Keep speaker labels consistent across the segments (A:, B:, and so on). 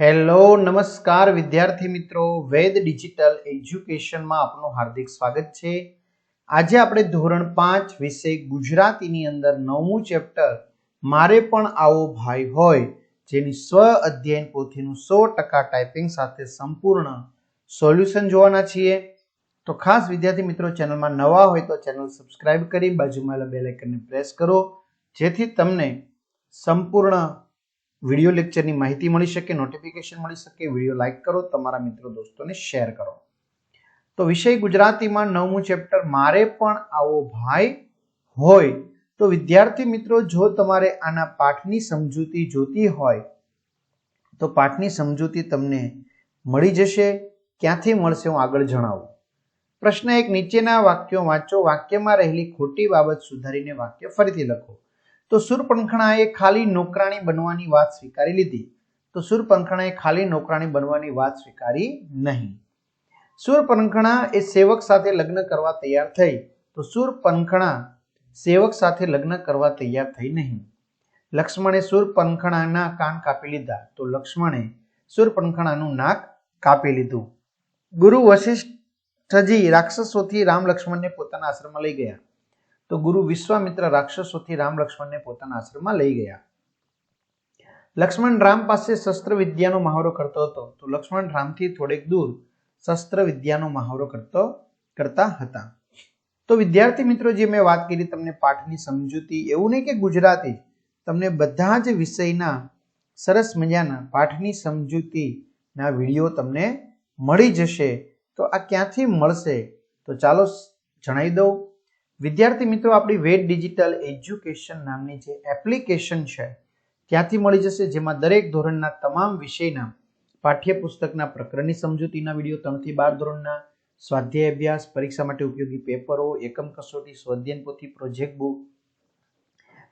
A: Hello, નમસ્કાર વિદ્યાર્થી મિત્રો. વેદ ડિજિટલ એજ્યુકેશનમાં આપનું હાર્દિક સ્વાગત છે. આજે આપણે ધોરણ પાંચ વિષય ગુજરાતીની અંદર નવમું ચેપ્ટર, મારે પણ આવો ભાઈ હોય, જેની સ્વ અધ્યયન પોથીનું સો ટકા ટાઈપિંગ સાથે સંપૂર્ણ સોલ્યુશન જોવાના છીએ. તો ખાસ વિદ્યાર્થી મિત્રો, ચેનલમાં નવા હોય તો ચેનલ સબસ્ક્રાઇબ કરી બાજુમાં બેલ આઇકનને પ્રેસ કરો, જેથી તમને સંપૂર્ણ વીડિયો લેક્ચરની માહિતી મળી શકે નોટિફિકેશન મળી શકે, વીડિયો લાઇક કરો, તમારા મિત્રો દોસ્તોને શેર કરો. તો વિષય ગુજરાતીમાં નવમું ચેપ્ટર મારે પણ આવો ભાઈ હોય. તો વિદ્યાર્થી મિત્રો, જો તમારે આના પાઠની સમજૂતી જોતી હોય, તો પાઠની સમજૂતી તમને મળી જશે. ક્યાંથી મળશે હું આગળ જણાવું. પ્રશ્ન એક, નીચેના વાક્યો વાંચો. વાક્યમાં રહેલી ખોટી બાબત સુધારીને વાક્ય ફરીથી લખો. તો સુરપંખણાએ ખાલી નોકરાણી બનવાની વાત સ્વીકારી લીધી. તો સુરપંખણાએ ખાલી નોકરાણી બનવાની વાત સ્વીકારી નહીં. સુરપંખણા એ સેવક સાથે લગ્ન કરવા તૈયાર થઈ. તો સુરપંખણા સેવક સાથે લગ્ન કરવા તૈયાર થઈ નહીં. લક્ષ્મણે સુરપંખણાના કાન કાપી લીધા. તો લક્ષ્મણે સુરપંખણાનું નાક કાપી લીધું. ગુરુ વશિષ્ઠજી રાક્ષસોથી રામ લક્ષ્મણને પોતાના આશ્રમમાં લઈ ગયા. તો ગુરુ વિશ્વામિત્ર રાક્ષસોથી રામ લક્ષ્મણને પોતાના આશ્રમમાં લઈ ગયા. લક્ષ્મણ રામ પાસે શસ્ત્ર વિદ્યાનો મહાવરો કરતો હતો. તો લક્ષ્મણ રામથી થોડેક દૂર શસ્ત્ર વિદ્યાનો મહાવરો કરતો, કરતા હતા. તો વિદ્યાર્થી મિત્રો, જે મેં વાત કરી તમને પાઠની સમજૂતી, એવું નહીં કે ગુજરાતી, તમને બધા જ વિષયના સરસ મજાના પાઠની સમજૂતીના વીડિયો તમને મળી જશે. તો આ ક્યાંથી મળશે? તો ચાલો જણાવી દઉં. વિદ્યાર્થી મિત્રો, આપણી વેટ ડિજિટલ એજ્યુકેશન નામની જે એપ્લિકેશન છે, ત્યાંથી મળી જશે, જેમાં દરેક ધોરણના તમામ વિષયના પાઠ્યપુસ્તકના પ્રકરણની સમજૂતીના વીડિયો ત્રણથી બાર ધોરણના, સ્વાધ્યાય અભ્યાસ, પરીક્ષા માટે ઉપયોગી પેપરો, એકમ કસોટી સ્વધ્યન પોથી પ્રોજેક્ટ બુક.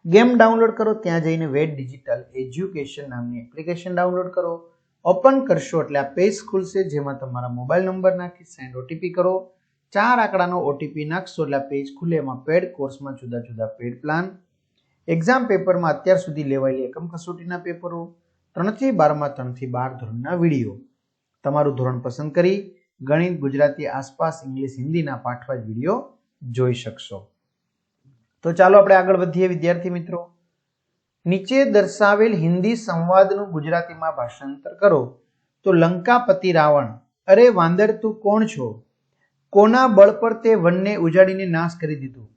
A: ગેમ ડાઉનલોડ કરો, ત્યાં જઈને વેટ ડિજિટલ એજ્યુકેશન નામની એપ્લિકેશન ડાઉનલોડ કરો. ઓપન કરશો એટલે આ પેજ ખુલશે, જેમાં તમારા મોબાઈલ નંબર નાખી સેન્ડ ઓટીપી કરો. ચાર આંકડાનો ઓટીપી નાખશો એટલે પેજ ખુલે. એમાં પેડ કોર્સમાં જુદા જુદા પેડ પ્લાન એક્ઝામ પેપરમાં અત્યાર સુધી લેવાયેલી એકમ કસોટીના પેપરો ત્રણથી બારમાં, ત્રણથી બાર ધોરણના વીડિયો. તમારું ધોરણ પસંદ કરી ગણિત, ગુજરાતી, આસપાસ, ઇંગ્લિશ, હિન્દીના પાઠવા વીડિયો જોઈ શકશો. તો ચાલો આપણે આગળ વધીએ, વિદ્યાર્થી મિત્રો. નીચે દર્શાવેલ હિન્દી સંવાદનું ગુજરાતીમાં ભાષાંતર કરો. તો લંકાપતિ રાવણ, અરે વાંદર, તું કોણ છો? કોના બળ પર તે વનને ઉજાડીને નાશ કરી દીધું?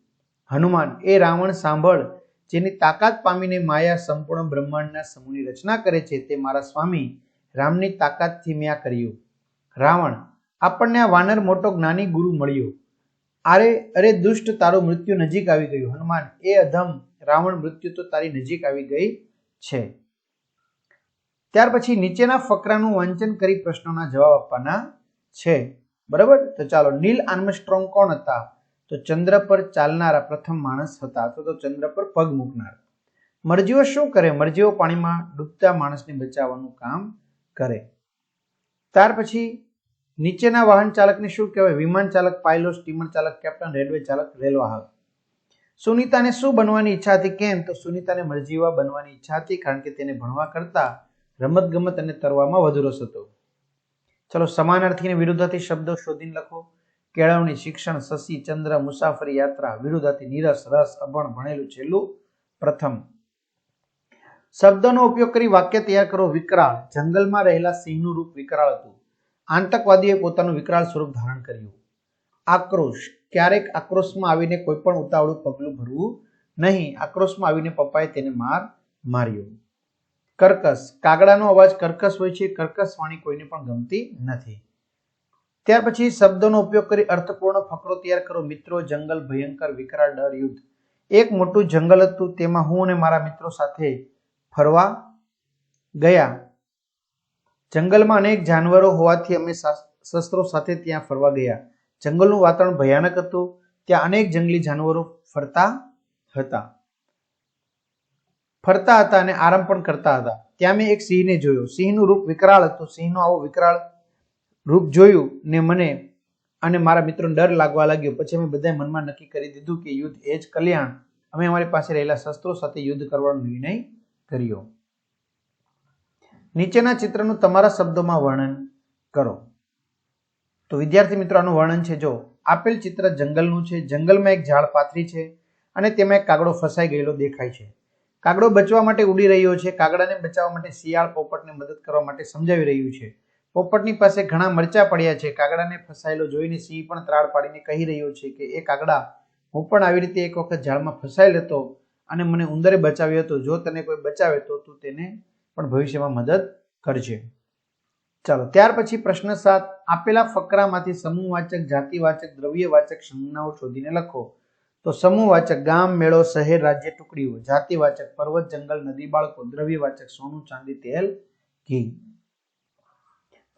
A: હનુમાન, એ રાવણ સાંભળ. જેની તાકાત પામીને માયા સંપૂર્ણ બ્રહ્માંડના સમૂહની રચના કરે છે તે મારા સ્વામી. રામની તાકાતથી મેં આ કર્યું. રાવણ, આપણને આ વાનર મોટો જ્ઞાની ગુરુ મળ્યો. અરે અરે દુષ્ટ, તારું મૃત્યુ નજીક આવી ગયું. હનુમાન, એ અધમ, રાવણ મૃત્યુ તો તારી નજીક આવી ગઈ છે. ત્યાર પછી નીચેના ફકરાનું વાંચન કરી પ્રશ્નોના જવાબ આપવાના છે. બરાબર? તો ચાલો, નીલ આર્મસ્ટ્રોંગ કોણ હતા? તો ચંદ્ર પર ચાલનારા પ્રથમ માણસ હતા. અથવા તો ચંદ્ર પર પગ મૂકનાર. મરજીઓ શું કરે? મરજીઓ પાણીમાં ડૂબતા માણસને બચાવવાનું કામ કરે. ત્યાર પછી નીચેના વાહન ચાલકને શું કહેવાય? વિમાન ચાલક પાયલોટ સ્ટીમર ચાલક કેપ્ટન રેલવે ચાલક રેલવાહક સુનીતાને શું બનવાની ઈચ્છા હતી? કેમ? તો સુનીતાને મરજીવા બનવાની ઈચ્છા હતી, કારણ કે તેને ભણવા કરતા રમતગમત અને તરવામાં વધુ રસ હતો. ચલો સમાનાર્થી અને વિરુદ્ધાર્થી શબ્દો શોધીને લખો. કેળવણી, શિક્ષણ, શશી, ચંદ્ર, મુસાફરી, યાત્રા વિરુદ્ધાર્થી નીરસ, રસ, અભણ, ભણેલું, છેલ્લું, પ્રથમ. શબ્દનો ઉપયોગ કરી વાક્ય તૈયાર કરો. વિકરાળ. જંગલમાં રહેલા સિંહનું રૂપ વિકરાળ હતું. આતંકવાદીએ પોતાનું વિકરાળ સ્વરૂપ ધારણ કર્યું. આક્રોશ. ક્યારેક આક્રોશમાં આવીને કોઈ પણ ઉતાવળું પગલું ભરવું નહીં. આક્રોશમાં આવીને પપ્પાએ તેને માર માર્યો. કર્કશ કાગડાનો અવાજ કર્કશ હોય છે કર્કશ વાણી કોઈને પણ ગમતી નથી. ત્યાર પછી શબ્દોનો ઉપયોગ કરી અર્થપૂર્ણ ફકરો તૈયાર કરો. મિત્રો, જંગલ ભયંકર, વિકરાળ, ડર, યુદ્ધ. એક મોટું જંગલ હતું, તેમાં હું અને મારા મિત્રો સાથે ફરવા ગયા. જંગલમાં અનેક જાનવરો હોવાથી અમે શસ્ત્રો સાથે ત્યાં ફરવા ગયા. જંગલનું વાતાવરણ ભયાનક હતું. ત્યાં અનેક જંગલી જાનવરો ફરતા હતા. ફરતા હતા અને આરામ પણ કરતા હતા. ત્યાં મેં એક સિંહને જોયો. સિંહનું રૂપ વિકરાળ હતું. સિંહનો આવો વિકરાળ રૂપ જોયું ને મને અને મારા મિત્રોને ડર લાગવા લાગ્યો. પછી અમે બધાએ મનમાં નક્કી કરી દીધું કે યુદ્ધ એ જ કલ્યાણ. અમે અમારી પાસે રહેલા શસ્ત્રો સાથે યુદ્ધ કરવાનો નિર્ણય કર્યો. નીચેના ચિત્રનું તમારા શબ્દોમાં વર્ણન કરો. તો વિદ્યાર્થી મિત્રો આનું વર્ણન છે, જો, આપેલ ચિત્ર જંગલનું છે. જંગલમાં એક ઝાડ પાથરી છે અને તેમાં એક કાગડો ફસાઈ ગયેલો દેખાય છે. કાગડો બચવા માટે ઉડી રહ્યો છે. કાગડાને બચાવવા માટે શિયાળ પોપટને મદદ કરવા માટે સમજાવી રહ્યું છે. પોપટની પાસે ઘણા મરચા પડ્યા છે. કાગડાને ફસાયેલો જોઈને સિંહ પણ ત્રાળ પાડીને કહી રહ્યો છે કે, એ કાગડા હું પણ આવી રીતે એક વખત ઝાડમાં ફસાયેલ હતો અને મને ઉંદરે બચાવ્યો હતો. જો તને કોઈ બચાવે તો તું તેને પણ ભવિષ્યમાં મદદ કરજે. ચાલો, ત્યાર પછી પ્રશ્ન સાત. આપેલા ફકરામાંથી સમૂહવાચક, જાતિવાચક, દ્રવ્યવાચક સંજ્ઞાઓ શોધીને લખો. તો સમૂહવાચક ગામ, મેળો, શહેર, રાજ્ય ટુકડીઓ. જાતિવાચક પર્વત, જંગલ, નદી, બાળકો. દ્રવ્યવાચક સોનું, ચાંદી, તેલ, ઘી.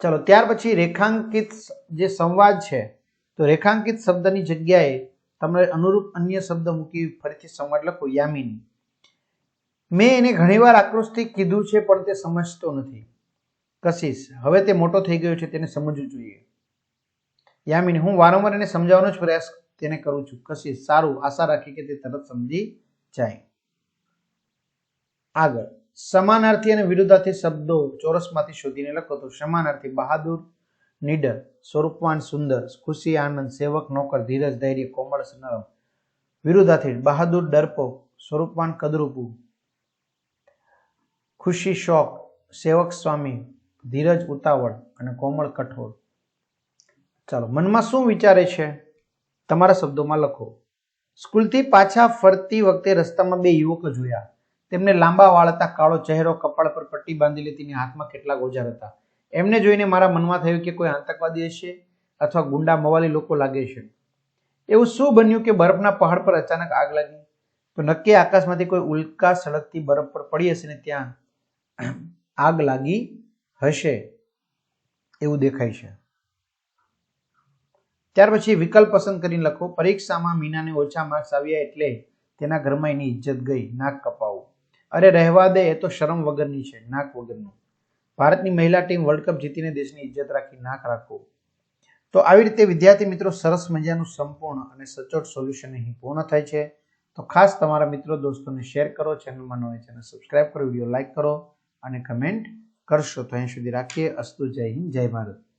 A: ચલો, ત્યાર પછી રેખાંકિત જે સંવાદ છે, તો રેખાંકિત શબ્દની જગ્યાએ તમે અનુરૂપ અન્ય શબ્દ મૂકી ફરીથી સંવાદ લખો, યામિની. મેં એને ઘણીવાર આક્રોશથી કીધું છે, પણ તે સમજતો નથી. કશિશ. હવે તે મોટો થઈ ગયો છે, તેને સમજવું જોઈએ. યામિની, હું વારંવાર એને સમજાવવાનો જ પ્રયાસ તેને કરું છું. કશિશ સારું આશા રાખી કે તે તરત સમજી જાય. આગળ. સમાનાર્થી અને વિરુદ્ધાર્થી શબ્દો ચોરસમાંથી શોધીને લખો તો સમાનાર્થી બહાદુર, નીડર, સ્વરૂપવાન, સુંદર, ખુશી, આનંદ, સેવક, નોકર, ધીરજ, ધૈર્ય, કોમળ નરમ વિરુદ્ધાર્થી બહાદુર, ડરપો, સ્વરૂપવાન, કદરૂપું. ખુશી, શોક, સેવક, સ્વામી, ધીરજ, ઉતાવળ અને કોમળ કઠોળ ચાલો, મનમાં શું વિચારે છે? તમારા શબ્દોમાં લખો. સ્કૂલથી પાછા ફરતી વખતે રસ્તામાં બે યુવકો જોયા. તેમને લાંબા વાળ હતા કાળો ચહેરો, કપાળ પર પટ્ટી બાંધી તેની હાથમાં કેટલાક ઓજાર હતા. એમને જોઈને મારા મનમાં થયું કે કોઈ આતંકવાદી હશે અથવા ગુંડા મવાલી લોકો લાગે છે. એવું શું બન્યું કે બરફના પહાડ પર અચાનક આગ લાગી? તો નક્કી આકાશમાંથી કોઈ ઉલ્કા સડકથી બરફ પર પડી હશે ને ત્યાં આગ લાગી હશે એવું દેખાય છે. ત્યાર પછી વિકલ્પ પસંદ કરીને લખો. પરીક્ષામાં મીનાને ઓછા માર્ક્સ આવ્યા એટલે તેના ઘરમાં એની ઇજ્જત ગઈ. નાક કપાવું. અરે, રહેવા દે, એ તો શરમ વગરની છે. નાક વગરનું. ભારતની મહિલા ટીમ વર્લ્ડ કપ જીતીને દેશની ઇજ્જત રાખી નાક રાખવું તો આવી રીતે વિદ્યાર્થી મિત્રો સરસ મજાનું સંપૂર્ણ અને સચોટ સોલ્યુશન અહીં પૂર્ણ થાય છે. તો ખાસ તમારા મિત્રો દોસ્તોને શેર કરો ચેનલમાં નવી ચેનલ સબસ્ક્રાઇબ કરો વીડિયો લાઇક કરો અને કમેન્ટ કરશો. તો અહીં સુધી રાખીએ. અસ્તુ જય હિન્દ, જય ભારત.